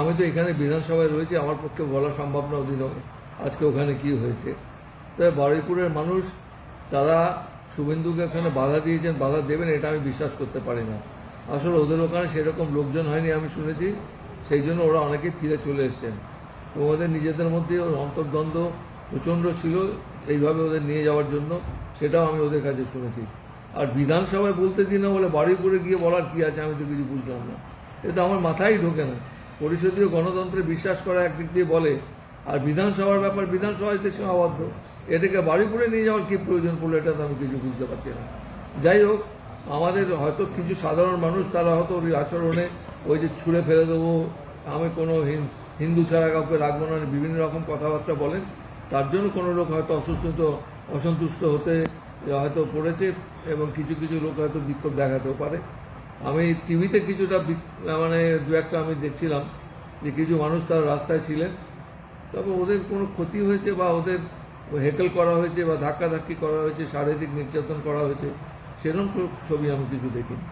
আমি তো এখানে বিধানসভায় রয়েছি, আমার পক্ষে বলা সম্ভব না অধীন আজকে ওখানে কি হয়েছে। তবে বারুইপুরের মানুষ, তারা শুভেন্দুকে এখানে বাধা দিয়েছেন, বাধা দেবেন, এটা আমি বিশ্বাস করতে পারি না। আসলে ওদের ওখানে সেরকম লোকজন হয়নি আমি শুনেছি, সেই জন্য ওরা অনেকে ফিরে চলে এসছেন। ওদের নিজেদের মধ্যে ওর অন্তর্দ্বন্দ্ব প্রচণ্ড ছিল এইভাবে ওদের নিয়ে যাওয়ার জন্য, সেটাও আমি ওদের কাছে শুনেছি। আর বিধানসভায় বলতে দিই না বলে বারুইপুরে গিয়ে বলার কি আছে আমি তো কিছু বুঝলাম না। এটা আমার মাথায় ঢোকে না। পরিষদীয় গণতন্ত্রে বিশ্বাস করা একদিক দিয়ে বলে, আর বিধানসভার ব্যাপার বিধানসভায় সীমাবদ্ধ এটাকে বাড়িপুরে নিয়ে যাওয়ার কী প্রয়োজন পড়ল এটা তো আমি কিছু বুঝতে পারছি না। যাই হোক, আমাদের হয়তো কিছু সাধারণ মানুষ, তারা হয়তো ওই আচরণে ওই যে ছুঁড়ে ফেলে দেবো, আমি কোনো হিন্দু ছাড়া কাউকে রাখব না, বিভিন্ন রকম কথাবার্তা বলেন, তার জন্য কোনো লোক হয়তো অসুস্থ, অসন্তুষ্ট হতে, হয়তো পড়েছে, এবং কিছু কিছু লোক হয়তো বিক্ষোভ দেখাতেও পারে। আমি টিভিতে কিছুটা মানে দু একটা আমি দেখছিলাম যে কিছু মানুষ তারা রাস্তায় ছিলেন। তবে ওদের কোনো ক্ষতি হয়েছে বা ওদের হেকেল করা হয়েছে বা ধাক্কাধাক্কি করা হয়েছে, শারীরিক নির্যাতন করা হয়েছে, সেরকম ছবি আমি কিছু দেখিনি।